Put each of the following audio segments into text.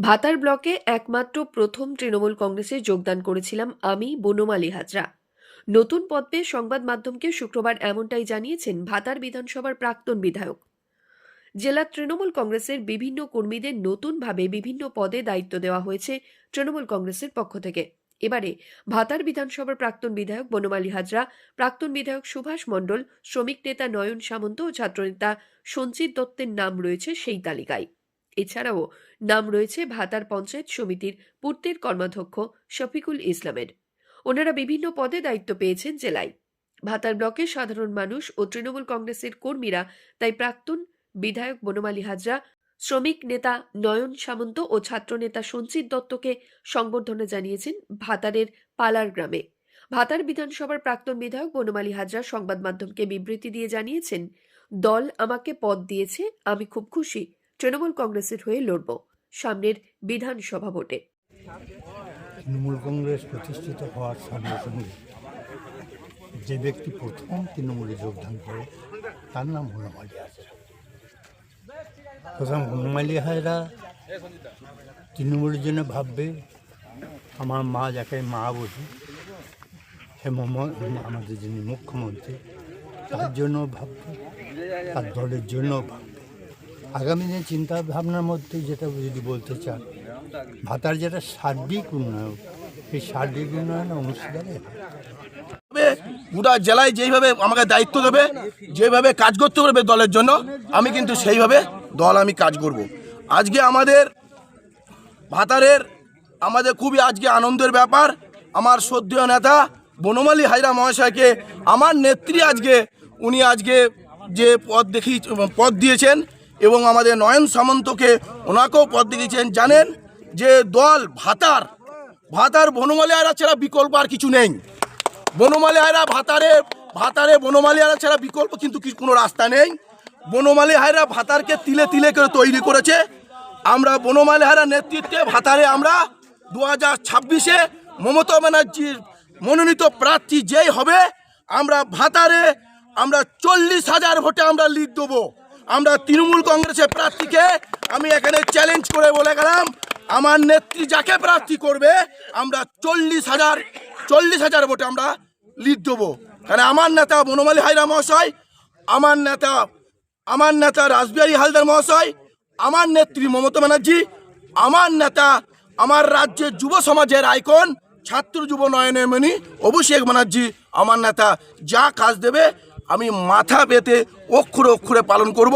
ভাতার ব্লকে একমাত্র প্রথম তৃণমূল কংগ্রেসে যোগদান করেছিলাম আমি, বনমালী হাজরা। নতুন পদ পেয়ে সংবাদ মাধ্যমকে শুক্রবার এমনটাই জানিয়েছেন ভাতার বিধানসভার প্রাক্তন বিধায়ক। জেলা তৃণমূল কংগ্রেসের বিভিন্ন কর্মীদের নতুনভাবে বিভিন্ন পদে দায়িত্ব দেওয়া হয়েছে তৃণমূল কংগ্রেসের পক্ষ থেকে। এবারে ভাতার বিধানসভার প্রাক্তন বিধায়ক বনমালী হাজরা, প্রাক্তন বিধায়ক সুভাষ মণ্ডল, শ্রমিক নেতা নয়ন সামন্ত ও ছাত্রনেতা সঞ্চিত দত্তের নাম রয়েছে সেই তালিকায়। এছাড়াও নাম রয়েছে ভাতার পঞ্চায়েত সমিতির পূর্তের কর্মাধ্যক্ষ শফিকুল ইসলামের। ওনারা বিভিন্ন পদে দায়িত্ব পেয়েছেন জেলায়। ভাতার ব্লকের সাধারণ মানুষ ও তৃণমূল কংগ্রেসের কর্মীরা, তাই প্রাক্তন বিধায়ক বনমালী হাজরা, শ্রমিক নেতা নয়ন সামন্ত ও ছাত্রনেতা সঞ্চিত দত্তকে সংবর্ধনা জানিয়েছেন ভাতারের পালার গ্রামে। ভাতার বিধানসভার প্রাক্তন বিধায়ক বনমালী হাজরা সংবাদ মাধ্যমকে বিবৃতি দিয়ে জানিয়েছেন, দল আমাকে পদ দিয়েছে, আমি খুব খুশি। তৃণমূল কংগ্রেসের হয়ে লড়ব। সামনের বিধানসভা ভোটে। তৃণমূল কংগ্রেস প্রতিষ্ঠিত হওয়ার সঙ্গে সঙ্গে যে ব্যক্তি প্রথম তৃণমূলে যোগদান করে, তার নাম হনুমালী হাজরা। প্রথম হনুমালী হাজরা তৃণমূলের জন্য ভাববে, আমার মা যাকে মা বলি, সে আমাদের যিনি মুখ্যমন্ত্রী, তার জন্য ভাববে, তার দলের জন্য ভাববে। আগামী দিনে চিন্তা ভাবনার মধ্যে যেটা যদি বলতে চান, ভাতার যেটা সার্বিক উন্নয়ন, সেই সার্বিক উন্নয়ন অনুষ্ঠিত গোটা জেলায় যেইভাবে আমাকে দায়িত্ব দেবে, যেভাবে কাজ করতে পারবে দলের জন্য, আমি কিন্তু সেইভাবে দল আমি কাজ করব। আজকে আমাদের ভাতারের, আমাদের খুবই আজকে আনন্দের ব্যাপার। আমার শ্রদ্ধেয় নেতা বনমালী হাজরা মহাশয়কে, আমার নেত্রী আজকে, উনি আজকে যে পদ দেখি, পদ দিয়েছেন এবং আমাদের নয়ন সামন্তকে ওনাকেও পদ দিয়েছেন। জানেন যে দল ভাতার ভাতার বনমালী হাজরা ছাড়া বিকল্প আর কিছু নেই। বনমালী হায়রা ভাতারে ভাতারে বনমালী হায়রা ছাড়া বিকল্প কিন্তু কোনো রাস্তা নেই। বনমালী হায়রা ভাতারকে তিলে তিলে করে তৈরি করেছে। আমরা বনমালী হায়রা নেতৃত্বে ভাতারে আমরা দু হাজার ছাব্বিশে মমতা ব্যানার্জির মনোনীত প্রার্থী যেই হবে, আমরা ভাতারে আমরা চল্লিশ হাজার ভোটে আমরা লিড দেবো। আমরা তৃণমূল কংগ্রেসের প্রার্থীকে আমি এখানে চ্যালেঞ্জ করে বলে গেলাম, আমার নেত্রী যাকে প্রার্থী করবে, আমরা চল্লিশ হাজার চল্লিশ হাজার ভোটে আমরা লিড দেবো। কারণ আমার নেতা বনমালী হায়রা মহাশয়, আমার নেতা আমার নেতা রাসবিহারী হালদার মহাশয়, আমার নেত্রী মমতা ব্যানার্জি, আমার নেতা, আমার রাজ্যের যুব সমাজের আইকন, ছাত্র যুব নয়নমণি অভিষেক ব্যানার্জি, আমার নেতা যা কাজ দেবে আমি মাথা পেতে অক্ষরে অক্ষরে পালন করব,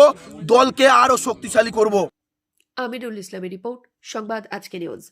দলকে আরও শক্তিশালী করব। আমিরুল ইসলামের রিপোর্ট, সংবাদ আজকে নিউজ।